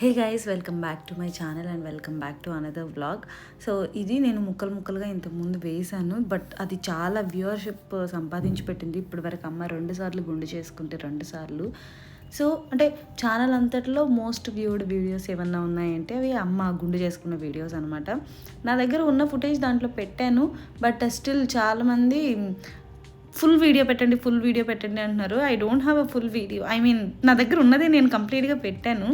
Hey guys welcome back to my channel and welcome back to another vlog. So ఇది నేను ముక్కలు ముక్కలుగా ఇంతకుముందు వేసాను బట్ అది చాలా వ్యూవర్షిప్ సంపాదించి పెట్టింది. ఇప్పటి వరకు అమ్మ రెండు సార్లు గుండు చేసుకుంటే రెండు సార్లు. సో అంటే ఛానల్ అంతట్లో మోస్ట్ వ్యూడ్ వీడియోస్ ఏమన్నా ఉన్నాయంటే అవి అమ్మ గుండు చేసుకున్న వీడియోస్ అనమాట నా దగ్గర ఉన్న ఫుటేజ్ దాంట్లో పెట్టాను బట్ స్టిల్ చాలామంది ఫుల్ వీడియో పెట్టండి ఫుల్ వీడియో పెట్టండి అంటున్నారు. I don't have a full video. I mean నా దగ్గర ఉన్నదే నేను కంప్లీట్గా పెట్టాను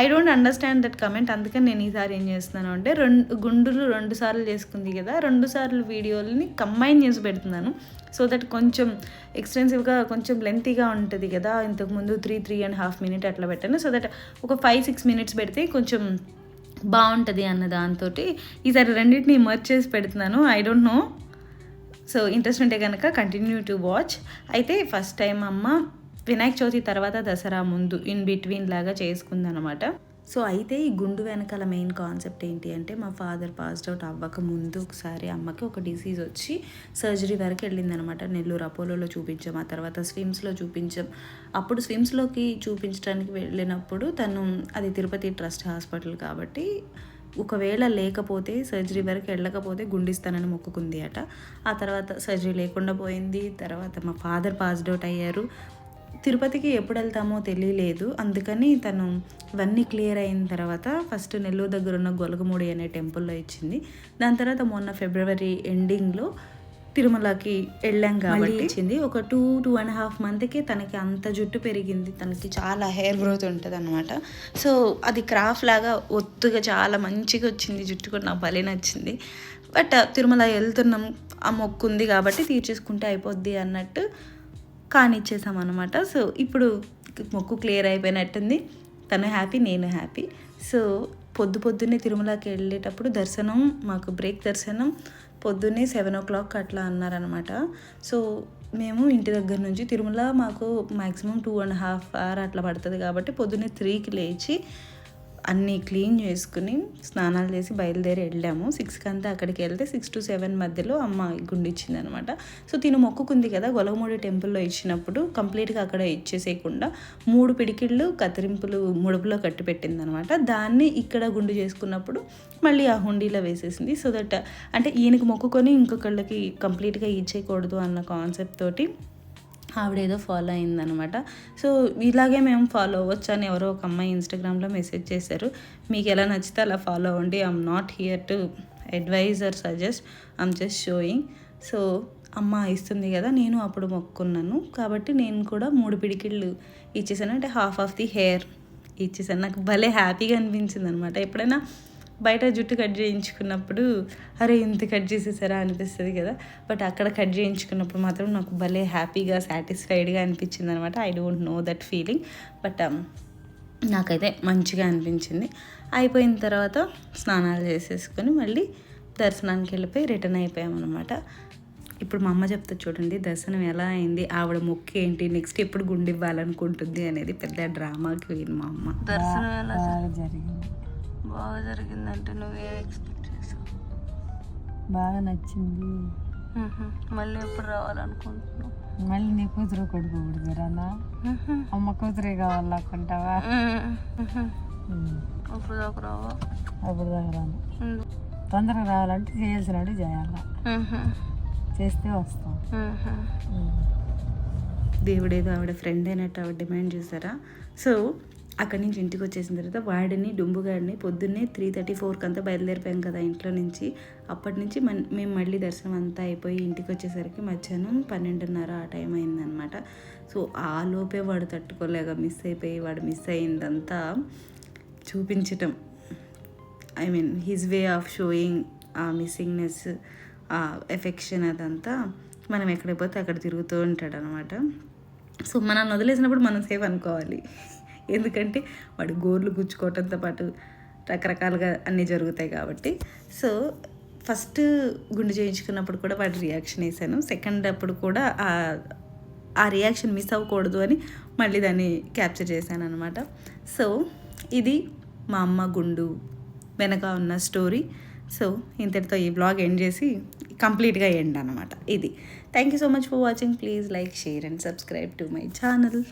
I don't understand that comment అందుకని నేను ఈసారి ఏం చేస్తున్నాను అంటే రెండు గుండులు రెండు సార్లు చేసుకుంది కదా రెండు సార్లు వీడియోలని కంబైన్ చేసి పెడుతున్నాను. సో దట్ కొంచెం ఎక్స్టెన్సివ్గా కొంచెం లెంతీగా ఉంటుంది కదా. ఇంతకుముందు three three and half minute అట్లా పెట్టాను. సో దట్ ఒక ఫైవ్ సిక్స్ మినిట్స్ పెడితే కొంచెం బాగుంటుంది అన్న దాంతో ఈసారి రెండింటిని మర్చ్ చేసి పెడుతున్నాను. I don't know so interest ఉంటే కనుక కంటిన్యూ టు వాచ్ అయితే ఫస్ట్ టైం అమ్మ వినాయక చవితి తర్వాత దసరా ముందు ఇన్ బిట్వీన్ లాగా చేసుకుందనమాట సో అయితే ఈ గుండు వెనకాల మెయిన్ కాన్సెప్ట్ ఏంటి అంటే మా ఫాదర్ పాస్డ్ అవుట్ అవ్వక ముందు ఒకసారి అమ్మకి ఒక డిసీజ్ వచ్చి సర్జరీ వరకు వెళ్ళిందనమాట నెల్లూరు అపోలోలో చూపించాం ఆ తర్వాత స్విమ్స్లో చూపించాం. అప్పుడు స్విమ్స్లోకి చూపించడానికి వెళ్ళినప్పుడు తను అది తిరుపతి ట్రస్ట్ హాస్పిటల్ కాబట్టి ఒకవేళ లేకపోతే సర్జరీ వరకు వెళ్ళకపోతే గుండిస్తానని మొక్కుకుంది అట. ఆ తర్వాత సర్జరీ లేకుండా పోయింది. తర్వాత మా ఫాదర్ పాస్డ్ అవుట్ అయ్యారు. తిరుపతికి ఎప్పుడు వెళ్తామో తెలియలేదు. అందుకని తను ఇవన్నీ క్లియర్ అయిన తర్వాత ఫస్ట్ నెల్లూరు దగ్గర ఉన్న గొలగమూడి అనే టెంపుల్లో ఇచ్చింది. దాని తర్వాత మొన్న ఫిబ్రవరి ఎండింగ్లో తిరుమలకి వెళ్ళాం కాబట్టి ఇచ్చింది. ఒక టూ టూ అండ్ హాఫ్ మంత్కి తనకి అంత జుట్టు పెరిగింది. తనకి చాలా హెయిర్ గ్రోత్ ఉంటుంది అనమాట సో అది క్రాఫ్ట్ లాగా ఒత్తుగా చాలా మంచిగా వచ్చింది. జుట్టు కూడా నాకు భలే నచ్చింది. బట్ తిరుమల వెళ్తున్నాం. ఆ మొక్కు ఉంది కాబట్టి తీర్చేసుకుంటే అయిపోద్ది అన్నట్టు కానిచ్చేసాం అనమాట సో ఇప్పుడు మొక్కు క్లియర్ అయిపోయినట్టుంది. తను హ్యాపీ నేను హ్యాపీ. సో పొద్దు పొద్దున్నే తిరుమలకి వెళ్ళేటప్పుడు దర్శనం మాకు బ్రేక్ దర్శనం పొద్దున్నే సెవెన్ ఓ క్లాక్ అట్లా అన్నారనమాట సో మేము ఇంటి దగ్గర నుంచి తిరుమల మాకు maximum two and half hour అట్లా పడుతుంది కాబట్టి పొద్దున్నే త్రీకి లేచి అన్నీ క్లీన్ చేసుకుని స్నానాలు చేసి బయలుదేరి వెళ్ళాము. సిక్స్కి అంతా అక్కడికి వెళ్తే సిక్స్ టు సెవెన్ మధ్యలో అమ్మ గుండు ఇచ్చింది అనమాట సో తిను మొక్కుకుంది కదా గొలగమూడి టెంపుల్లో ఇచ్చినప్పుడు కంప్లీట్గా అక్కడ ఇచ్చేసేయకుండా మూడు పిడికిళ్ళు కత్తిరింపులు ముడుపులో కట్టి పెట్టింది అనమాట దాన్ని ఇక్కడ గుండు చేసుకున్నప్పుడు మళ్ళీ ఆ హుండీలో వేసేసింది. సో దట్ అంటే ఈయనకి మొక్కుకొని ఇంకొకళ్ళకి కంప్లీట్గా ఇచ్చేయకూడదు అన్న కాన్సెప్ట్ తోటి ఆవిడేదో ఫాలో అయిందనమాట సో ఇలాగే మేము ఫాలో అవ్వచ్చు అని ఎవరో ఒక అమ్మాయి ఇన్స్టాగ్రామ్లో మెసేజ్ చేశారు. మీకు ఎలా నచ్చితే అలా ఫాలో అవ్వండి. I'm not here to advise or suggest I'm just showing so అమ్మ ఇస్తుంది కదా నేను అప్పుడు మొక్కున్నాను కాబట్టి నేను కూడా మూడు పిడికిళ్ళు ఇచ్చేసాను. అంటే హాఫ్ ఆఫ్ ది హెయిర్ ఇచ్చేసాను. నాకు భలే హ్యాపీగా అనిపించింది అనమాట ఎప్పుడైనా బయట జుట్టు కట్ చేయించుకున్నప్పుడు అరే ఇంత కట్ చేసేసారా? అనిపిస్తుంది కదా. బట్ అక్కడ కట్ చేయించుకున్నప్పుడు మాత్రం నాకు భలే హ్యాపీగా సాటిస్ఫైడ్గా అనిపించింది అనమాట I don't know that feeling but um, నాకైతే మంచిగా అనిపించింది. అయిపోయిన తర్వాత స్నానాలు చేసేసుకొని మళ్ళీ దర్శనానికి వెళ్ళిపోయి రిటర్న్ అయిపోయామన్నమాట ఇప్పుడు మా అమ్మ చెప్తా చూడండి దర్శనం ఎలా అయింది? ఆవిడ మొక్కి ఏంటి? నెక్స్ట్ ఎప్పుడు గుండి ఇవ్వాలనుకుంటుంది? అనేది పెద్ద డ్రామాకి మా అమ్మ. దర్శనం ఎలా జరిగింది? బాగా జరిగిందంటే నువ్వేం ఎక్స్పెక్ట్ చేసావు? బాగా నచ్చింది. మళ్ళీ ఎప్పుడు రావాలనుకుంటున్నావు? మళ్ళీ నీ కూతురు కొడుకు కుడతారా అమ్మ కూతురే కావాలనుకుంటావా? అప్పుడు దాకా రావా? అప్పుడు దాకా రాను. తొందరగా రావాలంటే చేయాల్సినట్టు చేయాల? చేస్తే వస్తాం. దేవుడేదో ఆవిడ ఫ్రెండ్ అయినట్టు ఆవిడ డిమాండ్ చేశారా? సో అక్కడి నుంచి ఇంటికి వచ్చేసిన తర్వాత వాడిని డుంబుగాడిని పొద్దున్నే త్రీ థర్టీ ఫోర్కి అంతా బయలుదేరిపోయాం కదా ఇంట్లో నుంచి. అప్పటి నుంచి మన మేము మళ్ళీ దర్శనం అంతా అయిపోయి ఇంటికి వచ్చేసరికి మధ్యాహ్నం పన్నెండున్నర ఆ టైం అయిందనమాట సో ఆ లోపే వాడు తట్టుకోలేక మిస్ అయిపోయి వాడు మిస్ అయిందంతా చూపించటం. I mean his way of showing ఆ మిస్సింగ్నెస్ ఆ ఎఫెక్షన్ అదంతా మనం ఎక్కడైపోతే పోతే అక్కడ తిరుగుతూ ఉంటాడు అనమాట సో మనల్ని వదిలేసినప్పుడు మనం సేఫ్ అనుకోవాలి. ఎందుకంటే వాడు గోర్లు గుచ్చుకోవటంతో పాటు రకరకాలుగా అన్నీ జరుగుతాయి కాబట్టి. సో ఫస్ట్ గుండు చేయించుకున్నప్పుడు కూడా వాడి రియాక్షన్ వేసాను. సెకండ్ అప్పుడు కూడా ఆ రియాక్షన్ మిస్ అవ్వకూడదు అని మళ్ళీ దాన్ని క్యాప్చర్ చేశాను అనమాట సో ఇది మా అమ్మ గుండు వెనక ఉన్న స్టోరీ సో ఇంతటితో ఈ బ్లాగ్ ఎండ్ చేసి కంప్లీట్గా ఎండ్ అనమాట ఇది. Thank you so much for watching please like share and subscribe to my channel